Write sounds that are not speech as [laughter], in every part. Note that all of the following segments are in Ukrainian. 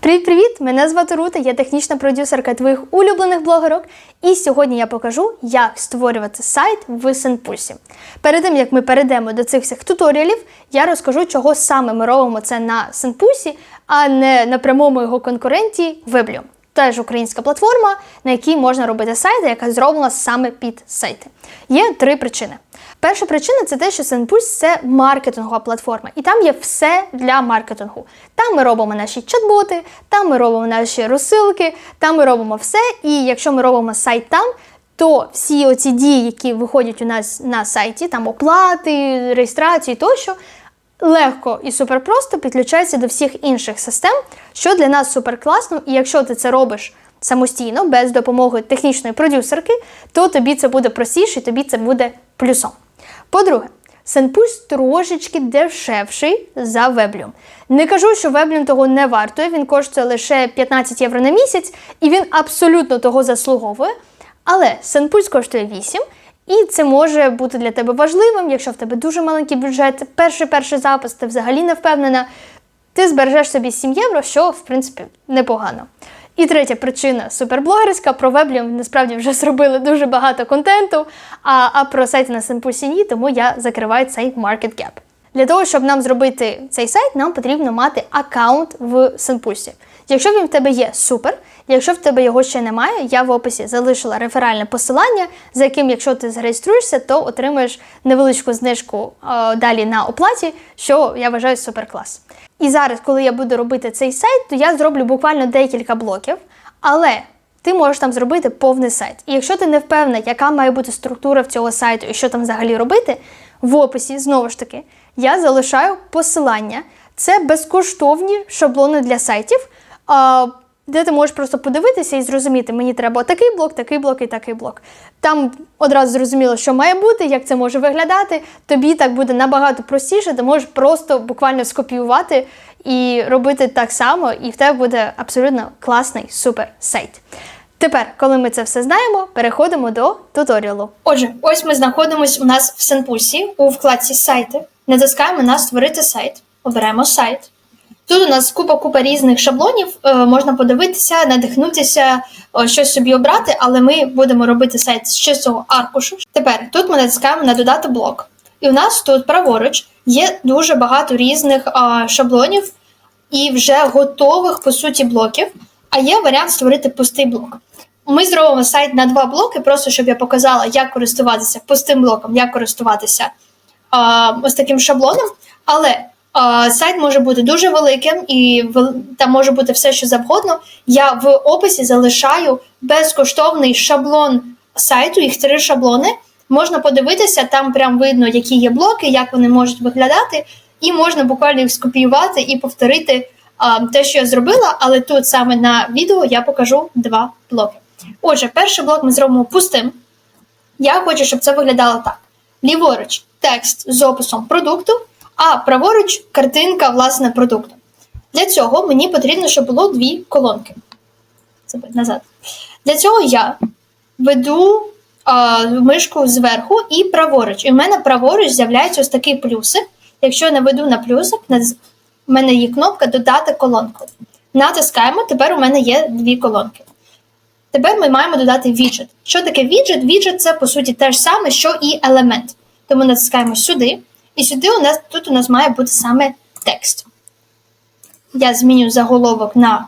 Привіт-привіт! Мене звати Рута, я технічна продюсерка твоїх улюблених блогерок. І сьогодні я покажу, як створювати сайт в Сенпульсі. Перед тим як ми перейдемо до цих всіх туторіалів, я розкажу, чого саме ми робимо це на Сенпульсі, а не на прямому його конкуренті Веблю. Теж українська платформа, на якій можна робити сайти, яка зроблена саме під сайти. Є три причини. Перша причина це те, що SendPulse – це маркетингова платформа, і там є все для маркетингу. Там ми робимо наші чат-боти, там ми робимо наші розсилки, там ми робимо все. І якщо ми робимо сайт там, то всі оці дії, які виходять у нас на сайті, там оплати, реєстрації тощо, легко і суперпросто підключаються до всіх інших систем, що для нас супер класно. І якщо ти це робиш самостійно, без допомоги технічної продюсерки, то тобі це буде простіше, і тобі це буде плюсом. По-друге, SendPulse трошечки дешевший за Weblium. Не кажу, що Weblium того не вартує, він коштує лише 15 євро на місяць, і він абсолютно того заслуговує. Але SendPulse коштує 8, і це може бути для тебе важливим, якщо в тебе дуже маленький бюджет, перший перший запис, ти взагалі не впевнена. Ти збережеш собі 7 євро, що в принципі непогано. І третя причина суперблогерська. Про Weblium насправді вже зробили дуже багато контенту, а, а про сайти на Симпульсі ні, тому я закриваю цей market gap. Для того, щоб нам зробити цей сайт, нам потрібно мати аккаунт в Симпульсі. Якщо він в тебе є, супер. Якщо в тебе його ще немає, я в описі залишила реферальне посилання, за яким, якщо ти зареєструєшся, то отримаєш невеличку знижку е, далі на оплаті, що я вважаю супер клас. І зараз, коли я буду робити цей сайт, то я зроблю буквально декілька блоків, але ти можеш там зробити повний сайт. І якщо ти не впевнена, яка має бути структура в цього сайту і що там взагалі робити, в описі знову ж таки я залишаю посилання. Це безкоштовні шаблони для сайтів, де ти можеш просто подивитися і зрозуміти, мені треба такий блок, такий блок і такий блок. Там одразу зрозуміло, що має бути, як це може виглядати. Тобі так буде набагато простіше, ти можеш просто буквально скопіювати і робити так само, і в тебе буде абсолютно класний супер сайт. Тепер, коли ми це все знаємо, переходимо до туторіалу. Отже, ось ми знаходимося у нас в Сенпульсі у вкладці сайти. Натискаємо на створити сайт, оберемо сайт. Тут у нас купа-купа різних шаблонів, е, можна подивитися, надихнутися, щось собі обрати, але ми будемо робити сайт з чистого аркушу. Тепер тут ми натискаємо на додати блок. І у нас тут праворуч є дуже багато різних шаблонів і вже готових по суті блоків. А є варіант створити пустий блок. Ми зробимо сайт на два блоки, просто щоб я показала, як користуватися пустим блоком, як користуватися а, ось таким шаблоном. Але сайт може бути дуже великим і там може бути все, що завгодно. Я в описі залишаю безкоштовний шаблон сайту, їх три шаблони. Можна подивитися, там прям видно, які є блоки, як вони можуть виглядати, і можна буквально їх скопіювати і повторити а, те, що я зробила, але тут саме на відео я покажу два блоки. Отже, перший блок ми зробимо пустим. Я хочу, щоб це виглядало так: ліворуч текст з описом продукту, а праворуч картинка власне продукту. Для цього мені потрібно, щоб було дві колонки. Це назад. Для цього я веду а, мишку зверху і праворуч. І в мене праворуч з'являється ось такий плюсик. Якщо я наведу на плюсик, в мене є кнопка Додати колонку. Натискаємо, тепер у мене є дві колонки. Тепер ми маємо додати віджит. Що таке віджит? Віджит це по суті те ж саме, що і елемент. Тому натискаємо сюди, і сюди у нас тут у нас має бути саме текст. Я зміню заголовок на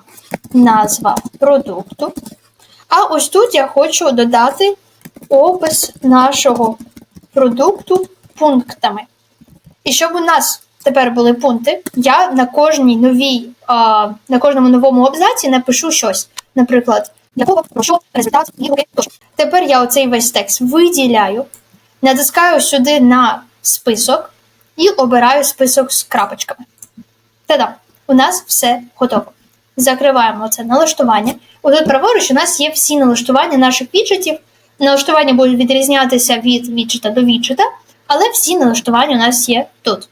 назва продукту. А ось тут я хочу додати опис нашого продукту пунктами. І щоб у нас тепер були пункти, я на кожній новій, а, на кожному новому абзаці напишу щось. Наприклад, для кого, що, результат, відгуки тощо. Тепер я оцей весь текст виділяю, натискаю сюди на список і обираю список з крапочками. Та-дам! У нас все готово. Закриваємо це налаштування. Отут праворуч у нас є всі налаштування наших віджитів. Налаштування будуть відрізнятися від віджита до віджита, але всі налаштування у нас є тут.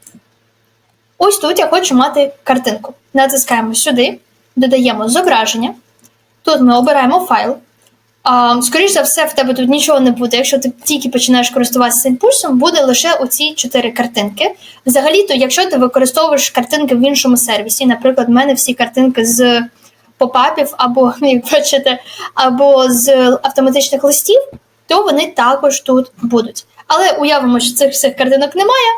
Ось тут я хочу мати картинку. Натискаємо сюди, додаємо зображення. Тут ми обираємо файл. А, скоріш за все, в тебе тут нічого не буде. Якщо ти тільки починаєш користуватися цим пульсом, буде лише оці чотири картинки. Взагалі-то, якщо ти використовуєш картинки в іншому сервісі, наприклад, в мене всі картинки з попапів, або, [laughs] як бачите, або з автоматичних листів, то вони також тут будуть. Але уявимо, що цих всіх картинок немає.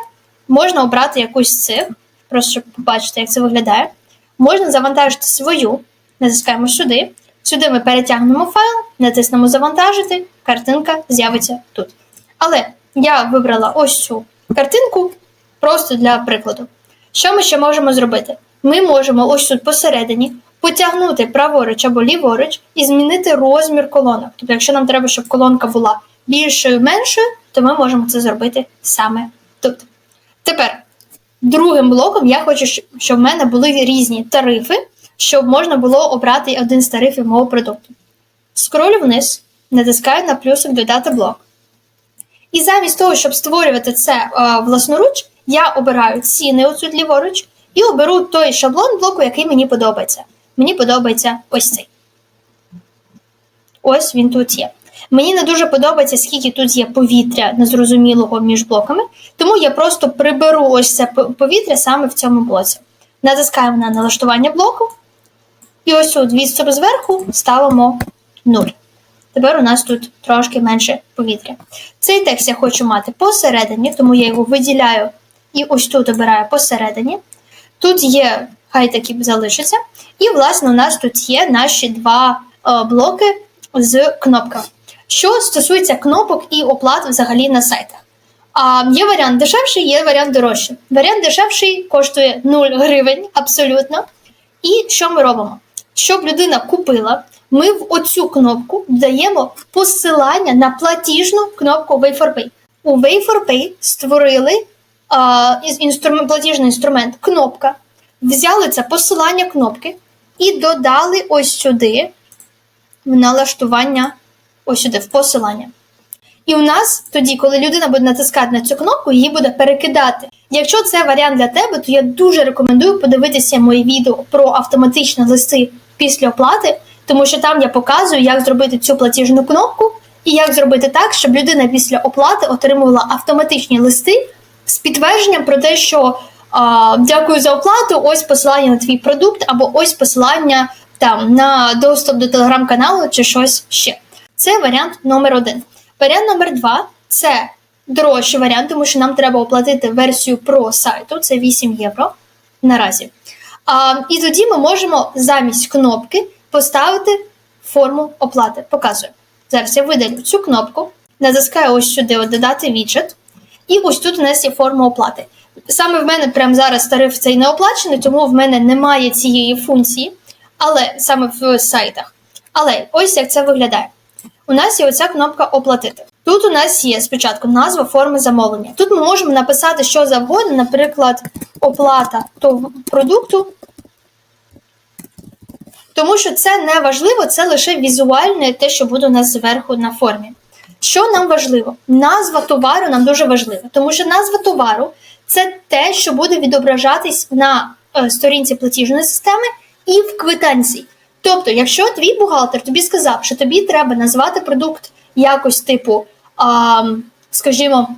Можна обрати якусь з цих, просто щоб побачити, як це виглядає. Можна завантажити свою, натискаємо сюди. Сюди ми перетягнемо файл, натиснемо завантажити, картинка з'явиться тут. Але я вибрала ось цю картинку просто для прикладу. Що ми ще можемо зробити? Ми можемо ось тут посередині потягнути праворуч або ліворуч і змінити розмір колонок. Тобто, якщо нам треба, щоб колонка була більшою меншою, то ми можемо це зробити саме тут. Тепер, другим блоком я хочу, щоб в мене були різні тарифи, щоб можна було обрати один з тарифів мого продукту. Скролю вниз, натискаю на плюсик додати блок. І замість того, щоб створювати це е, власноруч, я обираю ціни отут ліворуч і оберу той шаблон блоку, який мені подобається. Мені подобається ось цей. Ось він тут є. Мені не дуже подобається, скільки тут є повітря незрозумілого між блоками, тому я просто приберу ось це повітря саме в цьому блоці. Натискаємо на налаштування блоку, і ось тут відступ зверху ставимо 0. Тепер у нас тут трошки менше повітря. Цей текст я хочу мати посередині, тому я його виділяю і ось тут обираю посередині. Тут є, хай такі залишиться. І, власне, у нас тут є наші два е, блоки з кнопками. Що стосується кнопок і оплат взагалі на сайтах. А, є варіант дешевший, є варіант дорожчий. Варіант дешевший коштує 0 гривень абсолютно. І що ми робимо? Щоб людина купила, ми в оцю кнопку додаємо посилання на платіжну кнопку Way4Pay. У Way4Pay створили а, інструмент, платіжний інструмент кнопка, взяли це посилання кнопки і додали ось сюди в налаштування, ось сюди, в посилання. І у нас тоді, коли людина буде натискати на цю кнопку, її буде перекидати. Якщо це варіант для тебе, то я дуже рекомендую подивитися моє відео про автоматичні листи після оплати, тому що там я показую, як зробити цю платіжну кнопку і як зробити так, щоб людина після оплати отримувала автоматичні листи з підтвердженням про те, що а, дякую за оплату, ось посилання на твій продукт, або ось посилання там на доступ до телеграм-каналу чи щось ще. Це варіант номер один. Варіант номер два це дорожчий варіант, тому що нам треба оплатити версію про сайту, це 8 євро наразі. А, і тоді ми можемо замість кнопки поставити форму оплати. Показую. Зараз я видалю цю кнопку, натискаю ось сюди додати віджит, і ось тут у нас є форма оплати. Саме в мене прямо зараз тариф цей не оплачений, тому в мене немає цієї функції, але саме в сайтах. Але ось як це виглядає. У нас є оця кнопка Оплатити. Тут у нас є спочатку назва форми замовлення. Тут ми можемо написати що завгодно, наприклад, оплата того продукту. Тому що це не важливо, це лише візуальне те, що буде у нас зверху на формі. Що нам важливо? Назва товару нам дуже важлива, тому що назва товару це те, що буде відображатись на е, сторінці платіжної системи і в квитанції. Тобто, якщо твій бухгалтер тобі сказав, що тобі треба назвати продукт якось типу, а, скажімо,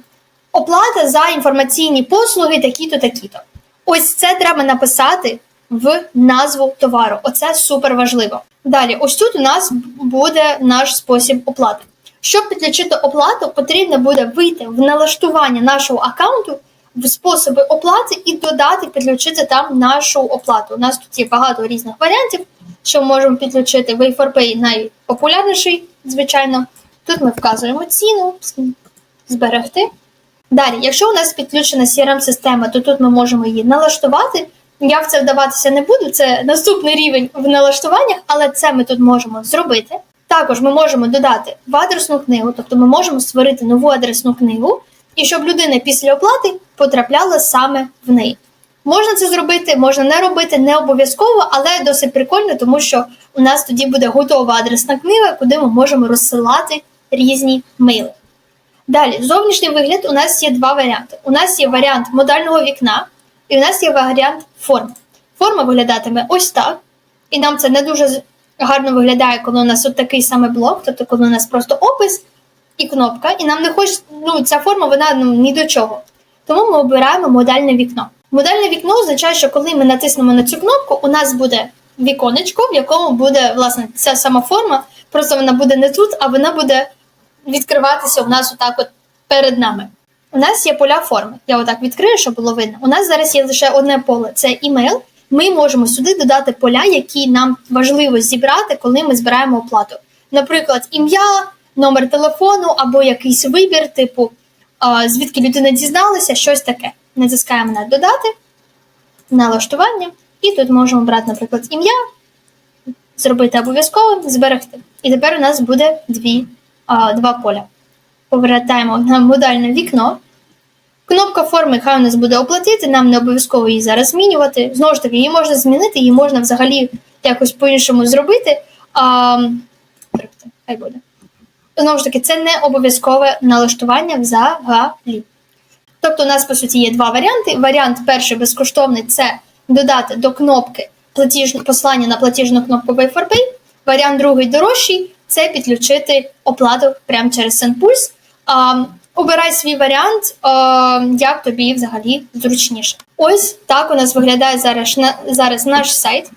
оплата за інформаційні послуги такі-то, такі-то. Ось це треба написати в назву товару. Оце супер важливо. Далі, ось тут у нас буде наш спосіб оплати. Щоб підключити оплату, потрібно буде вийти в налаштування нашого аккаунту в способи оплати і додати, підключити там нашу оплату. У нас тут є багато різних варіантів, що ми можемо підключити. Way4Pay найпопулярніший, звичайно. Тут ми вказуємо ціну, зберегти. Далі, якщо у нас підключена CRM-система, то тут ми можемо її налаштувати. Я в це вдаватися не буду, це наступний рівень в налаштуваннях, але це ми тут можемо зробити. Також ми можемо додати в адресну книгу, тобто ми можемо створити нову адресну книгу, і щоб людина після оплати потрапляла саме в неї. Можна це зробити, можна не робити, не обов'язково, але досить прикольно, тому що у нас тоді буде готова адресна книга, куди ми можемо розсилати різні мейли. Далі, зовнішній вигляд у нас є два варіанти. У нас є варіант модального вікна, і у нас є варіант форми. Форма виглядатиме ось так, і нам це не дуже гарно виглядає, коли у нас от такий саме блок, тобто коли у нас просто опис і кнопка, і нам не хоче, ну, ця форма вона ну, ні до чого. Тому ми обираємо модальне вікно. Модальне вікно означає, що коли ми натиснемо на цю кнопку, у нас буде віконечко, в якому буде власне ця сама форма. Просто вона буде не тут, а вона буде відкриватися у нас отак от перед нами. У нас є поля форми. Я отак відкрию, щоб було видно. У нас зараз є лише одне поле це імейл. Ми можемо сюди додати поля, які нам важливо зібрати, коли ми збираємо оплату. Наприклад, ім'я, номер телефону або якийсь вибір, типу звідки людина дізналася, щось таке. Натискаємо на додати, налаштування, і тут можемо брати, наприклад, ім'я, зробити обов'язковим, зберегти. І тепер у нас буде дві, два поля. Повертаємо на модальне вікно. Кнопка форми хай у нас буде оплатити, нам не обов'язково її зараз змінювати. Знову ж таки, її можна змінити, її можна взагалі якось по-іншому зробити. А, хай буде. Знову ж таки, це не обов'язкове налаштування взагалі. Тобто, у нас, по суті, є два варіанти. Варіант перший безкоштовний це додати до кнопки платіж... послання на платіжну кнопку Pay4Pay. Варіант другий дорожчий це підключити оплату прямо через SendPulse. Обирай свій варіант, а, як тобі взагалі зручніше. Ось так у нас виглядає зараз, зараз наш сайт.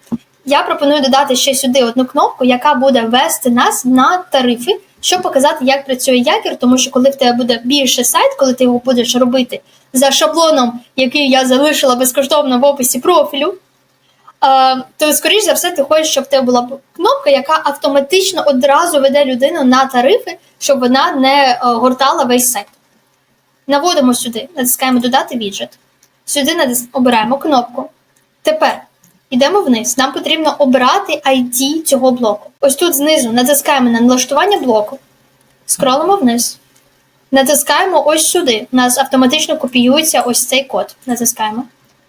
Я пропоную додати ще сюди одну кнопку, яка буде вести нас на тарифи, щоб показати, як працює якір, тому що коли в тебе буде більше сайт, коли ти його будеш робити за шаблоном, який я залишила безкоштовно в описі профілю, е, то скоріш за все ти хочеш, щоб в тебе була кнопка, яка автоматично одразу веде людину на тарифи, щоб вона не е, гортала весь сайт. Наводимо сюди, натискаємо додати віджит. Сюди обираємо кнопку. Тепер йдемо вниз. Нам потрібно обрати ID цього блоку. Ось тут знизу натискаємо на налаштування блоку, скролимо вниз. Натискаємо ось сюди. У нас автоматично копіюється ось цей код. Натискаємо.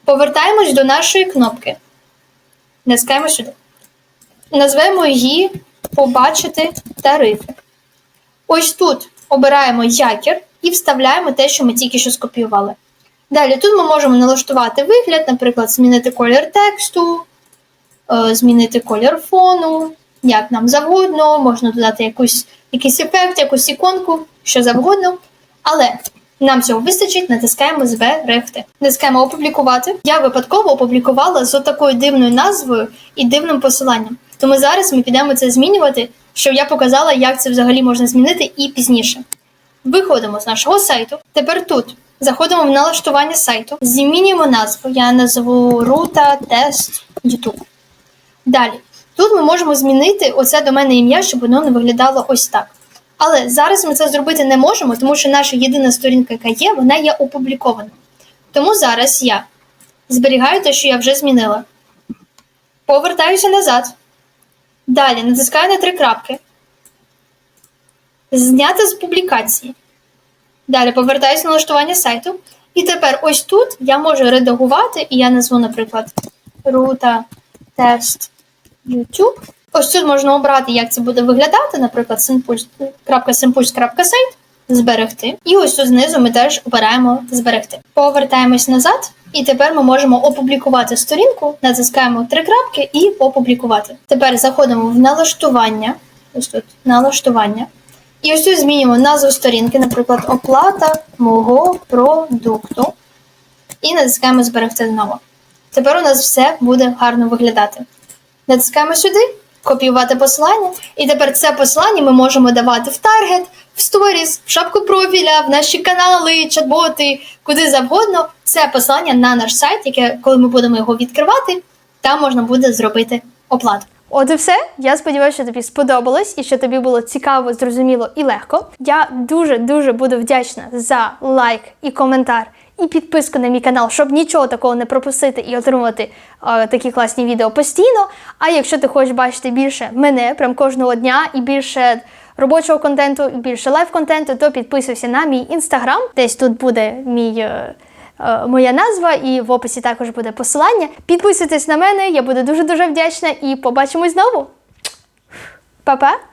Повертаємось до нашої кнопки. Натискаємо сюди. Назвемо її Побачити тарифи. Ось тут обираємо якір і вставляємо те, що ми тільки що скопіювали. Далі тут ми можемо налаштувати вигляд, наприклад, змінити колір тексту, е, змінити колір фону, як нам завгодно, можна додати якусь, якийсь ефект, якусь іконку, що завгодно. Але нам цього вистачить, натискаємо зберегти. Натискаємо опублікувати. Я випадково опублікувала з такою дивною назвою і дивним посиланням. Тому зараз ми підемо це змінювати, щоб я показала, як це взагалі можна змінити і пізніше. Виходимо з нашого сайту. Тепер тут заходимо в налаштування сайту, змінюємо назву. Я назву Рута Тест YouTube. Далі. Тут ми можемо змінити оце до мене ім'я, щоб воно не виглядало ось так. Але зараз ми це зробити не можемо, тому що наша єдина сторінка, яка є, вона є опублікована. Тому зараз я зберігаю те, що я вже змінила. Повертаюся назад. Далі натискаю на три крапки. Зняти з публікації. Далі повертаюся на налаштування сайту. І тепер ось тут я можу редагувати, і я назву, наприклад, рута тест YouTube. Ось тут можна обрати, як це буде виглядати, наприклад, simpulse.simpulse.site, зберегти. І ось тут знизу ми теж обираємо зберегти. Повертаємось назад, і тепер ми можемо опублікувати сторінку, натискаємо три крапки і опублікувати. Тепер заходимо в налаштування. Ось тут налаштування. І ось тут змінюємо назву сторінки, наприклад, оплата мого продукту. І натискаємо зберегти знову. Тепер у нас все буде гарно виглядати. Натискаємо сюди, копіювати посилання. І тепер це посилання ми можемо давати в таргет, в сторіс, в шапку профіля, в наші канали, чат-боти, куди завгодно. Це посилання на наш сайт, яке, коли ми будемо його відкривати, там можна буде зробити оплату. От і все. Я сподіваюся, що тобі сподобалось і що тобі було цікаво, зрозуміло і легко. Я дуже дуже буду вдячна за лайк і коментар. І підписку на мій канал, щоб нічого такого не пропустити і отримувати е, такі класні відео постійно. А якщо ти хочеш бачити більше мене прям кожного дня і більше робочого контенту, і більше лайв-контенту, то підписуйся на мій інстаграм. Десь тут буде мій. е, е, Моя назва і в описі також буде посилання. Підписуйтесь на мене, я буду дуже дуже вдячна і побачимось знову. Па-па!